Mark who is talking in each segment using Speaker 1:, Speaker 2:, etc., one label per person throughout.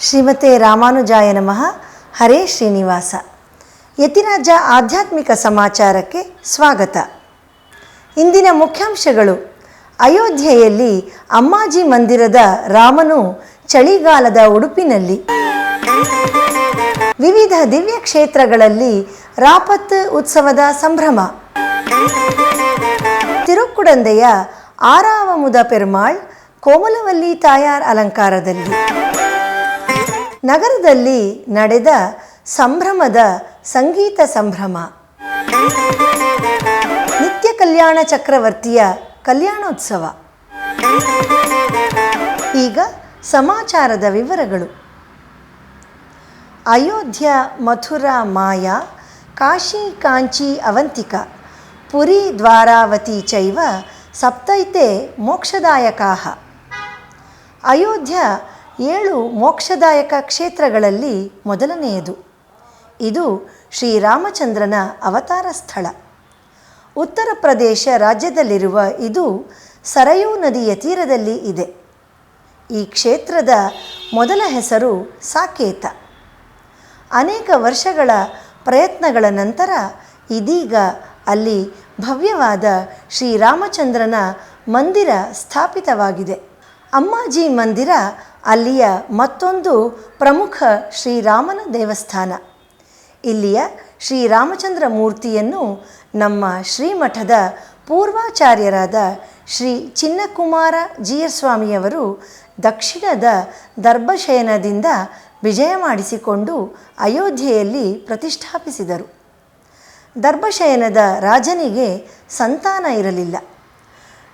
Speaker 1: ಶ್ರೀಮತೆ ರಾಮಾನುಜಾಯ ನಮಃ. ಹರೇ ಶ್ರೀನಿವಾಸ. ಯತಿರಾಜ ಆಧ್ಯಾತ್ಮಿಕ ಸಮಾಚಾರಕ್ಕೆ ಸ್ವಾಗತ. ಇಂದಿನ ಮುಖ್ಯಾಂಶಗಳು ಅಯೋಧ್ಯೆಯಲ್ಲಿ ಅಮ್ಮಾಜಿ ಮಂದಿರದ ರಾಮನು ಚಳಿಗಾಲದ ಉಡುಪಿನಲ್ಲಿ. ವಿವಿಧ ದಿವ್ಯ ಕ್ಷೇತ್ರಗಳಲ್ಲಿ ರಾಪತ್ ಉತ್ಸವದ ಸಂಭ್ರಮ. ತಿರುಕುಡಂದೆಯ ಆರಾವಮುದ ಪೆರುಮಾಳ್ ಕೋಮಲವಲ್ಲಿ ತಾಯಾರ್ ಅಲಂಕಾರದಲ್ಲಿ. ನಗರದಲ್ಲಿ ನಡೆದ ಸಂಭ್ರಮದ ಸಂಗೀತ ಸಂಭ್ರಮ. ನಿತ್ಯ ಕಲ್ಯಾಣ ಚಕ್ರವರ್ತಿಯ ಕಲ್ಯಾಣೋತ್ಸವ. ಈಗ ಸಮಾಚಾರದ ವಿವರಗಳು. ಅಯೋಧ್ಯ ಮಥುರಾ ಮಾಯಾ, ಕಾಶಿ ಕಾಂಚಿ ಅವಂತಿಕ, ಪುರಿ ದ್ವಾರಾವತಿ ಚೈವ ಸಪ್ತೈತೆ ಮೋಕ್ಷದಾಯಕಾ ಅಯೋಧ್ಯ ಏಳು ಮೋಕ್ಷದಾಯಕ ಕ್ಷೇತ್ರಗಳಲ್ಲಿ ಮೊದಲನೆಯದು. ಇದು ಶ್ರೀರಾಮಚಂದ್ರನ ಅವತಾರ ಸ್ಥಳ. ಉತ್ತರ ಪ್ರದೇಶ ರಾಜ್ಯದಲ್ಲಿರುವ ಇದು ಸರಯೂ ನದಿಯ ತೀರದಲ್ಲಿ ಇದೆ. ಈ ಕ್ಷೇತ್ರದ ಮೊದಲ ಹೆಸರು ಸಾಕೇತ. ಅನೇಕ ವರ್ಷಗಳ ಪ್ರಯತ್ನಗಳ ನಂತರ ಇದೀಗ ಅಲ್ಲಿ ಭವ್ಯವಾದ ಶ್ರೀರಾಮಚಂದ್ರನ ಮಂದಿರ ಸ್ಥಾಪಿತವಾಗಿದೆ. ಅಮ್ಮಾಜಿ ಮಂದಿರ ಅಲ್ಲಿಯ ಮತ್ತೊಂದು ಪ್ರಮುಖ ಶ್ರೀರಾಮನ ದೇವಸ್ಥಾನ. ಇಲ್ಲಿಯ ಶ್ರೀರಾಮಚಂದ್ರ ಮೂರ್ತಿಯನ್ನು ನಮ್ಮ ಶ್ರೀಮಠದ ಪೂರ್ವಾಚಾರ್ಯರಾದ ಶ್ರೀ ಚಿನ್ನಕುಮಾರ ಜೀಯಸ್ವಾಮಿಯವರು ದಕ್ಷಿಣದ ದರ್ಭಶಯನದಿಂದ ವಿಜಯ ಮಾಡಿಸಿಕೊಂಡು ಅಯೋಧ್ಯೆಯಲ್ಲಿ ಪ್ರತಿಷ್ಠಾಪಿಸಿದರು. ದರ್ಭಶಯನದ ರಾಜನಿಗೆ ಸಂತಾನ ಇರಲಿಲ್ಲ.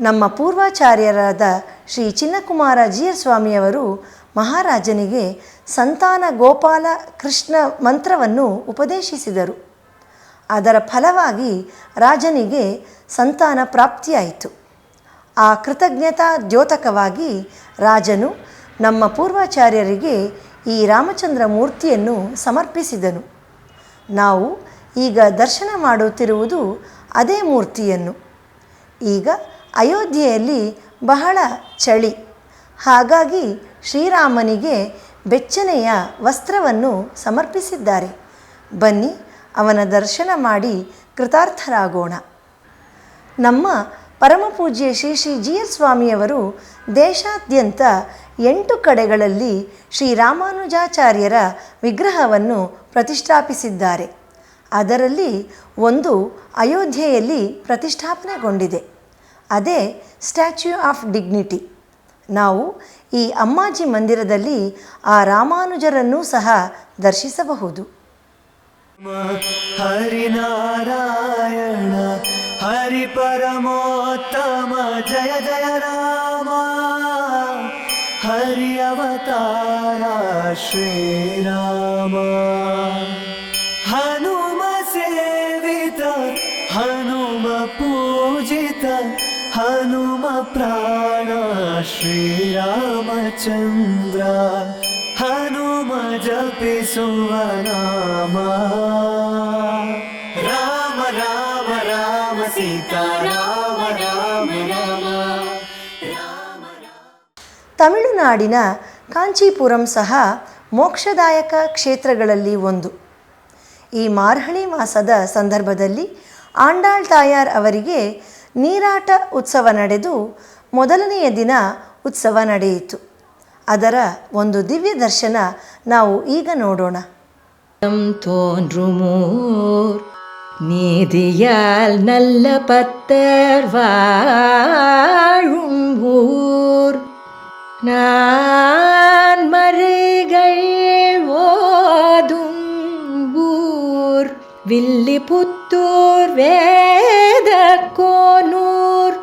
Speaker 1: ನಮ್ಮ ಪೂರ್ವಾಚಾರ್ಯರಾದ ಶ್ರೀ ಚಿನ್ನಕುಮಾರ ಜೀಯಸ್ವಾಮಿಯವರು ಮಹಾರಾಜನಿಗೆ ಸಂತಾನ ಗೋಪಾಲ ಕೃಷ್ಣ ಮಂತ್ರವನ್ನು ಉಪದೇಶಿಸಿದರು. ಅದರ ಫಲವಾಗಿ ರಾಜನಿಗೆ ಸಂತಾನ ಪ್ರಾಪ್ತಿಯಾಯಿತು. ಆ ಕೃತಜ್ಞತಾ ದ್ಯೋತಕವಾಗಿ ರಾಜನು ನಮ್ಮ ಪೂರ್ವಾಚಾರ್ಯರಿಗೆ ಈ ರಾಮಚಂದ್ರ ಮೂರ್ತಿಯನ್ನು ಸಮರ್ಪಿಸಿದನು. ನಾವು ಈಗ ದರ್ಶನ ಮಾಡುತ್ತಿರುವುದು ಅದೇ ಮೂರ್ತಿಯನ್ನು. ಈಗ ಅಯೋಧ್ಯೆಯಲ್ಲಿ ಬಹಳ ಚಳಿ. ಹಾಗಾಗಿ ಶ್ರೀರಾಮನಿಗೆ ಬೆಚ್ಚನೆಯ ವಸ್ತ್ರವನ್ನು ಸಮರ್ಪಿಸಿದ್ದಾರೆ. ಬನ್ನಿ, ಅವನ ದರ್ಶನ ಮಾಡಿ ಕೃತಾರ್ಥರಾಗೋಣ. ನಮ್ಮ ಪರಮಪೂಜ್ಯ ಶ್ರೀ ಶ್ರೀ ಜಿ ಎಸ್ ಸ್ವಾಮಿಯವರು ದೇಶಾದ್ಯಂತ ಎಂಟು ಕಡೆಗಳಲ್ಲಿ ಶ್ರೀರಾಮಾನುಜಾಚಾರ್ಯರ ವಿಗ್ರಹವನ್ನು ಪ್ರತಿಷ್ಠಾಪಿಸಿದ್ದಾರೆ. ಅದರಲ್ಲಿ ಒಂದು ಅಯೋಧ್ಯೆಯಲ್ಲಿ ಪ್ರತಿಷ್ಠಾಪನೆಗೊಂಡಿದೆ. ಅದೇ ಸ್ಟ್ಯಾಚ್ಯೂ ಆಫ್ ಡಿಗ್ನಿಟಿ ನಾವು ಈ ಅಮ್ಮಾಜಿ ಮಂದಿರದಲ್ಲಿ ಆ ರಾಮಾನುಜರನ್ನು ಸಹ ದರ್ಶಿಸಬಹುದು.
Speaker 2: ಹರಿನಾರಾಯಣ, ಹರಿ ಪರಮೋತ್ತಮ, ಜಯ ಜಯ ರಾಮ. ಹರಿ ಅವತಾರ ಶ್ರೀರಾಮ ಹನುಮ ಸೇವಿತ, ಹನುಮ ಪೂ हनुम प्राण श्रीरामचन्द्र हनुम जपिसुवनाम राम राम राम सीता राम राम राम
Speaker 1: ತಮಿಳುನಾಡಿನ ಕಾಂಚೀಪುರಂ ಸಹ ಮೋಕ್ಷದಾಯಕ ಕ್ಷೇತ್ರಗಳಲ್ಲಿ ಒಂದು ಈ ಮಾರ್ಹಳಿ ಮಾಸದ ಸಂದರ್ಭದಲ್ಲಿ ಆಂಡಾಳ್ ತಾಯಾರ್ ಅವರಿಗೆ ನೀರಾಟ ಉತ್ಸವ ನಡೆದು ಮೊದಲನೆಯ ದಿನ ಉತ್ಸವ ನಡೆಯಿತು ಅದರ ಒಂದು ದಿವ್ಯ ದರ್ಶನ ನಾವು ಈಗ ನೋಡೋಣ
Speaker 3: தோன்றுமோர் நீதியால் நல்ல பத்தர் வாழும் ஊர் நான் மறைகள் வில்லிபுத்தூர் வேத கோனூர்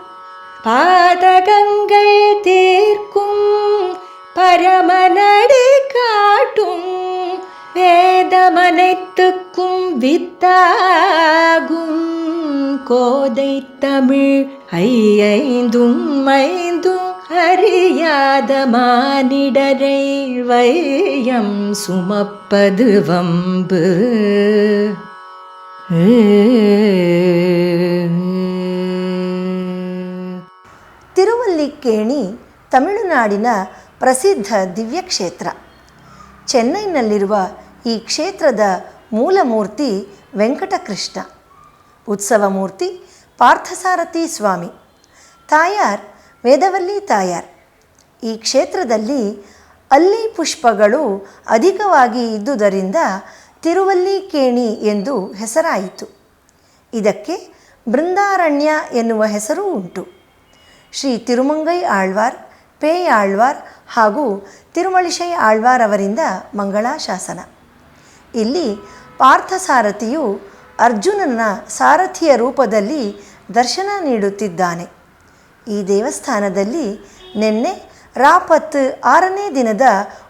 Speaker 3: பாதகங்கள் தீர்க்கும் பரமநடி காட்டும் வேதமனைத்துக்கும் வித்தாகும். கோதை தமிழ் ஐயைந்தும் ஐந்தும் அறியாத மானிடரை வையம் சுமப்பது வம்பு.
Speaker 1: ತಿರುವಲ್ಲಿಕ್ಕೇಣಿ ತಮಿಳುನಾಡಿನ ಪ್ರಸಿದ್ಧ ದಿವ್ಯಕ್ಷೇತ್ರ. ಚೆನ್ನೈನಲ್ಲಿರುವ ಈ ಕ್ಷೇತ್ರದ ಮೂಲಮೂರ್ತಿ ವೆಂಕಟಕೃಷ್ಣ. ಉತ್ಸವ ಮೂರ್ತಿ ಪಾರ್ಥಸಾರಥಿ ಸ್ವಾಮಿ. ತಾಯಾರ್ ವೇದವಲ್ಲಿ ತಾಯಾರ್. ಈ ಕ್ಷೇತ್ರದಲ್ಲಿ ಅಲ್ಲಿ ಪುಷ್ಪಗಳು ಅಧಿಕವಾಗಿ ಇದ್ದುದರಿಂದ ತಿರುವಲ್ಲಿಕೇಣಿ ಎಂದು ಹೆಸರಾಯಿತು. ಇದಕ್ಕೆ ಬೃಂದಾರಣ್ಯ ಎನ್ನುವ ಹೆಸರೂ ಉಂಟು. ಶ್ರೀ ತಿರುಮಂಗೈ ಆಳ್ವಾರ್ ಪೇಯಾಳ್ವಾರ್ ಹಾಗೂ ತಿರುಮಳಿಶೈ ಆಳ್ವಾರ್ ಅವರಿಂದ ಮಂಗಳಾಶಾಸನ. ಇಲ್ಲಿ ಪಾರ್ಥಸಾರಥಿಯು ಅರ್ಜುನನ ಸಾರಥಿಯ ರೂಪದಲ್ಲಿ ದರ್ಶನ ನೀಡುತ್ತಿದ್ದಾನೆ. ಈ ದೇವಸ್ಥಾನದಲ್ಲಿ ನಿನ್ನೆ ರಾಪತ್ ಆರನೇ ದಿನದ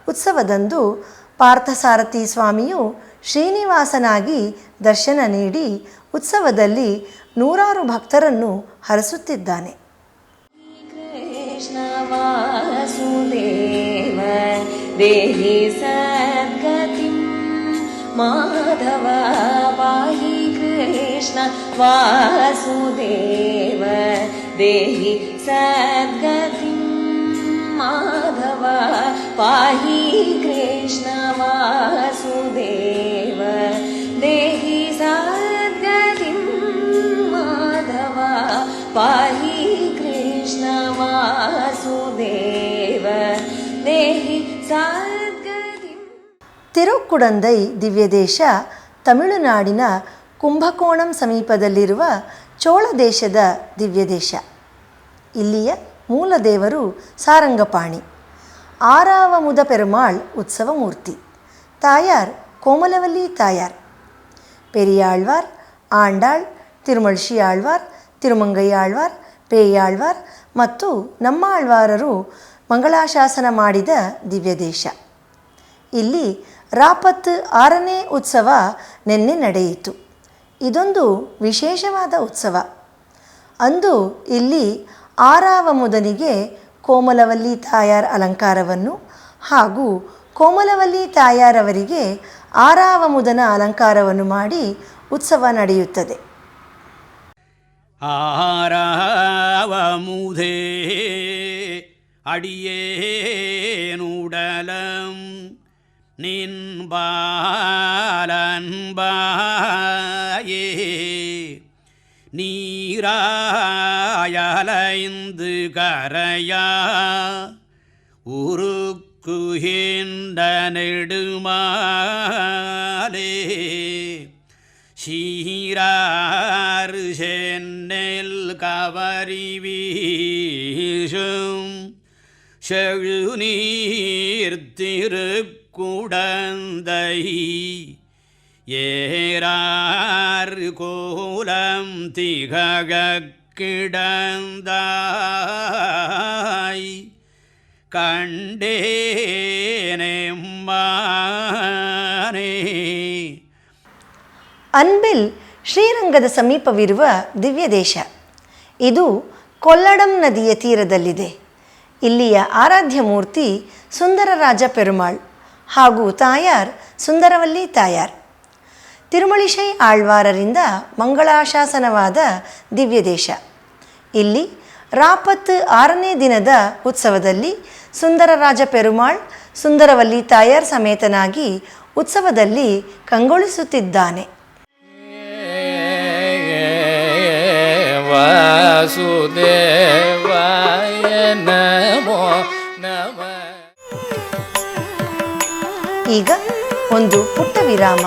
Speaker 1: ಉತ್ಸವದಂದು ಪಾರ್ಥಸಾರಥಿ ಸ್ವಾಮಿಯು ಶ್ರೀನಿವಾಸನಾಗಿ ದರ್ಶನ ನೀಡಿ ಉತ್ಸವದಲ್ಲಿ ನೂರಾರು ಭಕ್ತರನ್ನು ಹರಸುತ್ತಿದ್ದಾನೆ
Speaker 3: कृष्ण वासुदेव देहि सद्गतिं माधव पाहि कृष्ण वासुदेव देहि सद्गतिं माधव पाहि कृष्ण
Speaker 1: ತಿರುಕ್ಕುಡಂದೈ ದಿವ್ಯದೇಶ ತಮಿಳುನಾಡಿನ ಕುಂಭಕೋಣಂ ಸಮೀಪದಲ್ಲಿರುವ ಚೋಳ ದೇಶದ ದಿವ್ಯದೇಶ. ಇಲ್ಲಿಯ ಮೂಲ ದೇವರು ಸಾರಂಗಪಾಣಿ. ಆರಾವಮುದ ಪೆರುಮಾಳ್ ಉತ್ಸವ ಮೂರ್ತಿ ತಾಯಾರ್ ಕೋಮಲವಲ್ಲಿ ತಾಯಾರ್. ಪೆರಿಯಾಳ್ವಾರ್, ಆಂಡಾಳ್, ತಿರುಮಳ್ಶಿ ಆಳ್ವಾರ್, ತಿರುಮಂಗೈ ಆಳ್ವಾರ್, ಪೇಯಾಳ್ವಾರ್ ಮತ್ತು ನಮ್ಮ ಆಳ್ವಾರರು ಮಂಗಳಾಶಾಸನ ಮಾಡಿದ ದಿವ್ಯದೇಶ ಇಲ್ಲಿ ರಾಪತ್ ಆರನೇ ಉತ್ಸವ ನಿನ್ನೆ ನಡೆಯಿತು. ಇದೊಂದು ವಿಶೇಷವಾದ ಉತ್ಸವ. ಅಂದು ಇಲ್ಲಿ ಆರಾವ ಮುದನಿಗೆ ಕೋಮಲವಲ್ಲಿ ತಾಯಾರ್ ಅಲಂಕಾರವನ್ನು ಹಾಗೂ ಕೋಮಲವಲ್ಲಿ ತಾಯಾರವರಿಗೆ ಆರಾವ ಮುದನ ಅಲಂಕಾರವನ್ನು ಮಾಡಿ ಉತ್ಸವ ನಡೆಯುತ್ತದೆ.
Speaker 4: ಆರಾವ ಮುದೇ அடியேனுடலம் நின்பாலன்பாயே நீராயலைந்து கரையா. உருக்குகின்ற நெடுமாலே சீராறு சென்னெல் கவரி வீசும். செழுநீர் திருக்குடந்தை ஏறார் கோலம் திகழக் கிடந்தாய் கண்டேனெம்மானே
Speaker 1: ಅನ್ಬಿಲ್ ಶ್ರೀರಂಗದ ಸಮೀಪವಿರುವ ದಿವ್ಯದೇಶ ಇದು ಕೊಲ್ಲಡಂ ನದಿಯ ತೀರದಲ್ಲಿದೆ ಇಲ್ಲಿಯ ಆರಾಧ್ಯ ಮೂರ್ತಿ ಸುಂದರರಾಜ ಪೆರುಮಾಳ್ ಹಾಗೂ ತಾಯಾರ್ ಸುಂದರವಲ್ಲಿ ತಾಯಾರ್. ತಿರುಮಳಿಶೈ ಆಳ್ವಾರರಿಂದ ಮಂಗಳಾಶಾಸನವಾದ ದಿವ್ಯದೇಶ. ಇಲ್ಲಿ ರಾಪತ್ ಆರನೇ ದಿನದ ಉತ್ಸವದಲ್ಲಿ ಸುಂದರರಾಜ ಪೆರುಮಾಳ್ ಸುಂದರವಲ್ಲಿ ತಾಯಾರ್ ಸಮೇತನಾಗಿ ಉತ್ಸವದಲ್ಲಿ ಕಂಗೊಳಿಸುತ್ತಿದ್ದಾನೆ.
Speaker 5: ವಾಸುದೇವಾಯ
Speaker 1: ಈಗ ಒಂದು ಪುಟ್ಟ ವಿರಾಮ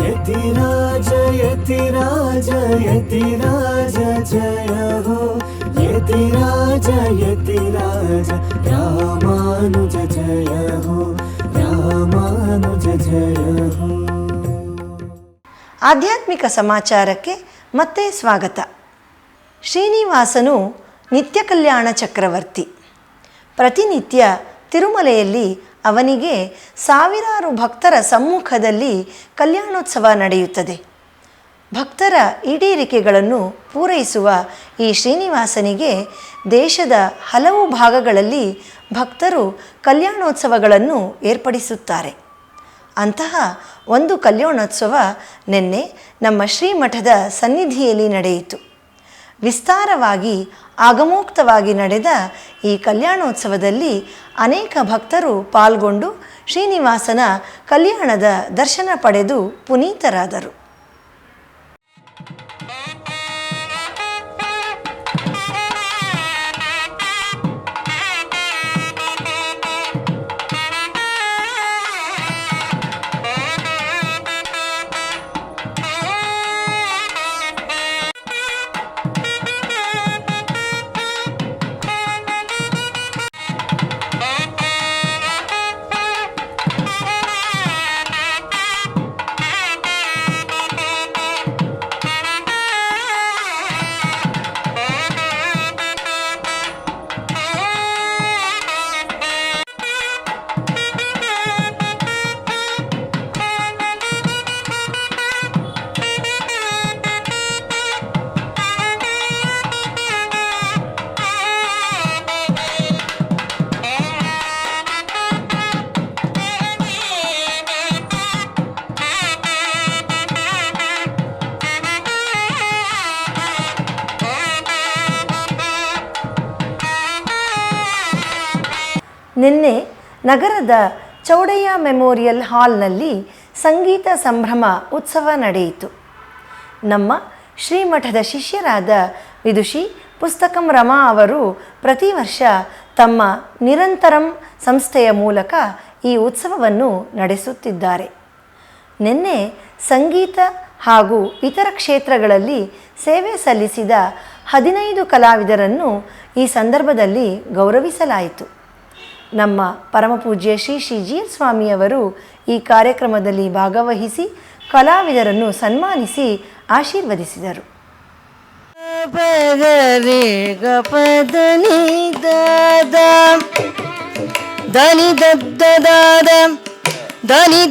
Speaker 2: यतिराज यतिराज यतिराज जय हो यतिराज यतिराज रामानुज जय हो रामानुज जय हो
Speaker 1: ಆಧ್ಯಾತ್ಮಿಕ ಸಮಾಚಾರಕ್ಕೆ ಮತ್ತೆ ಸ್ವಾಗತ ಶ್ರೀನಿವಾಸನು ನಿತ್ಯ ಕಲ್ಯಾಣ ಚಕ್ರವರ್ತಿ ಪ್ರತಿನಿತ್ಯ ತಿರುಮಲೆಯಲ್ಲಿ ಅವನಿಗೆ ಸಾವಿರಾರು ಭಕ್ತರ ಸಮ್ಮುಖದಲ್ಲಿ ಕಲ್ಯಾಣೋತ್ಸವ ನಡೆಯುತ್ತದೆ ಭಕ್ತರ ಈಡೇರಿಕೆಗಳನ್ನು ಪೂರೈಸುವ ಈ ಶ್ರೀನಿವಾಸನಿಗೆ ದೇಶದ ಹಲವು ಭಾಗಗಳಲ್ಲಿ ಭಕ್ತರು ಕಲ್ಯಾಣೋತ್ಸವಗಳನ್ನು ಏರ್ಪಡಿಸುತ್ತಾರೆ. ಅಂತಹ ಒಂದು ಕಲ್ಯಾಣೋತ್ಸವ ನಿನ್ನೆ ನಮ್ಮ ಶ್ರೀಮಠದ ಸನ್ನಿಧಿಯಲ್ಲಿ ನಡೆಯಿತು. ವಿಸ್ತಾರವಾಗಿ, ಆಗಮೋಕ್ತವಾಗಿ ನಡೆದ ಈ ಕಲ್ಯಾಣೋತ್ಸವದಲ್ಲಿ ಅನೇಕ ಭಕ್ತರು ಪಾಲ್ಗೊಂಡು ಶ್ರೀನಿವಾಸನ ಕಲ್ಯಾಣದ ದರ್ಶನ ಪಡೆದು ಪುನೀತರಾದರು. ನಿನ್ನೆ ನಗರದ ಚೌಡಯ್ಯ ಮೆಮೋರಿಯಲ್ ಹಾಲ್ನಲ್ಲಿ ಸಂಗೀತ ಸಂಭ್ರಮ ಉತ್ಸವ ನಡೆಯಿತು. ನಮ್ಮ ಶ್ರೀಮಠದ ಶಿಷ್ಯರಾದ ವಿದುಷಿ ಪುಸ್ತಕಂ ರಮಾ ಅವರು ಪ್ರತಿ ವರ್ಷ ತಮ್ಮ ನಿರಂತರಂ ಸಂಸ್ಥೆಯ ಮೂಲಕ ಈ ಉತ್ಸವವನ್ನು ನಡೆಸುತ್ತಿದ್ದಾರೆ. ನಿನ್ನೆ ಸಂಗೀತ ಹಾಗೂ ಇತರ ಕ್ಷೇತ್ರಗಳಲ್ಲಿ ಸೇವೆ ಸಲ್ಲಿಸಿದ ಹದಿನೈದು ಕಲಾವಿದರನ್ನು ಈ ಸಂದರ್ಭದಲ್ಲಿ ಗೌರವಿಸಲಾಯಿತು. ನಮ್ಮ ಪರಮಪೂಜ್ಯ ಶ್ರೀ ಶ್ರೀ ಜಿ ಸ್ವಾಮಿಯವರು ಈ ಕಾರ್ಯಕ್ರಮದಲ್ಲಿ ಭಾಗವಹಿಸಿ ಕಲಾವಿದರನ್ನು ಸನ್ಮಾನಿಸಿ ಆಶೀರ್ವದಿಸಿದರು.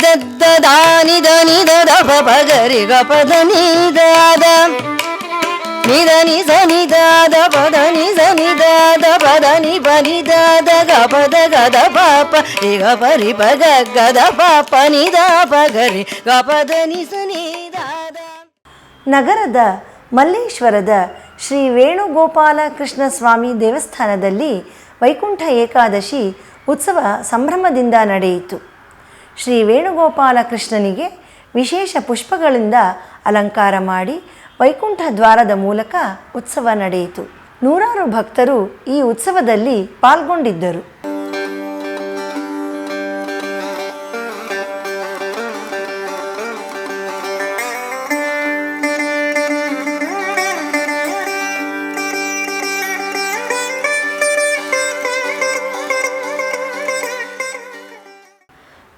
Speaker 6: ದದ್ದ ದಾನಿ ಧನಿ ದದ ಪದ ಗಪದನಿ ದಾದ. ನಿಧನಿ ಸನಿ ದಾದ ಪದನಿ ಸನಿ ದಾದ ಪದನಿ ಬನಿ ದಾದ ಪದ ಗದ ಪಾಪ ಗ ಪರಿ ಪಗ ಗದ ಪಾಪ ನಿದ ಪಗರಿ ಗ ಪದ ಸನಿ ದಾದ
Speaker 1: ನಗರದ ಮಲ್ಲೇಶ್ವರದ ಶ್ರೀ ವೇಣುಗೋಪಾಲ ಕೃಷ್ಣ ಸ್ವಾಮಿ ದೇವಸ್ಥಾನದಲ್ಲಿ ವೈಕುಂಠ ಏಕಾದಶಿ ಉತ್ಸವ ಸಂಭ್ರಮದಿಂದ ನಡೆಯಿತು. ಶ್ರೀ ವೇಣುಗೋಪಾಲ ಕೃಷ್ಣನಿಗೆ ವಿಶೇಷ ಪುಷ್ಪಗಳಿಂದ ಅಲಂಕಾರ ಮಾಡಿ ವೈಕುಂಠ ದ್ವಾರದ ಮೂಲಕ ಉತ್ಸವ ನಡೆಯಿತು. ನೂರಾರು ಭಕ್ತರು ಈ ಉತ್ಸವದಲ್ಲಿ ಪಾಲ್ಗೊಂಡಿದ್ದರು.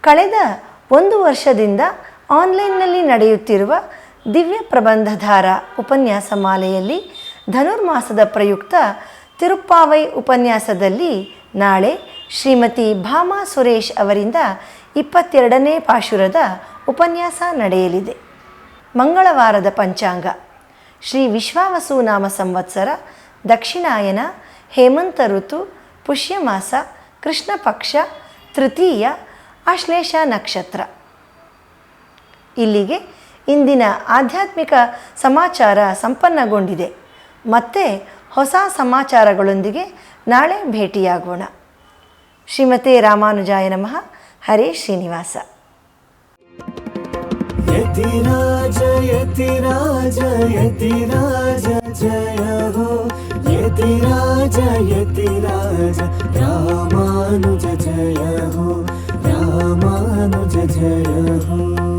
Speaker 1: ಕಳೆದ ಒಂದು ವರ್ಷದಿಂದ ಆನ್ಲೈನ್ನಲ್ಲಿ ನಡೆಯುತ್ತಿರುವ ದಿವ್ಯ ಪ್ರಬಂಧಧಾರ ಉಪನ್ಯಾಸ ಮಾಲೆಯಲ್ಲಿ ಧನುರ್ಮಾಸದ ಪ್ರಯುಕ್ತ ತಿರುಪ್ಪಾವೈ ಉಪನ್ಯಾಸದಲ್ಲಿ ನಾಳೆ ಶ್ರೀಮತಿ ಭಾಮಾ ಸುರೇಶ್ ಅವರಿಂದ ಇಪ್ಪತ್ತೆರಡನೇ ಪಾಶುರದ ಉಪನ್ಯಾಸ ನಡೆಯಲಿದೆ. ಮಂಗಳವಾರದ ಪಂಚಾಂಗ. ಶ್ರೀ ವಿಶ್ವಾವಸು ನಾಮ ಸಂವತ್ಸರ, ದಕ್ಷಿಣಾಯನ, ಹೇಮಂತ ಋತು, ಪುಷ್ಯಮಾಸ ಕೃಷ್ಣ ಪಕ್ಷ ತೃತೀಯ ಆಶ್ಲೇಷ ನಕ್ಷತ್ರ. ಇಲ್ಲಿಗೆ ಇಂದಿನ ಆಧ್ಯಾತ್ಮಿಕ ಸಮಾಚಾರ ಸಂಪನ್ನಗೊಂಡಿದೆ. ಮತ್ತೆ ಹೊಸ ಸಮಾಚಾರಗಳೊಂದಿಗೆ ನಾಳೆ ಭೇಟಿಯಾಗೋಣ. ಶ್ರೀಮತಿ ರಾಮಾನುಜಾಯ ನಮಃ. ಹರೇ ಶ್ರೀನಿವಾಸ.
Speaker 2: ಯತಿ ರಾಜ ರಾಮಾನುಜ, ಜಯ ಹೋ. ರಾಮಾನುಜ, ಜಯ ಹೋ.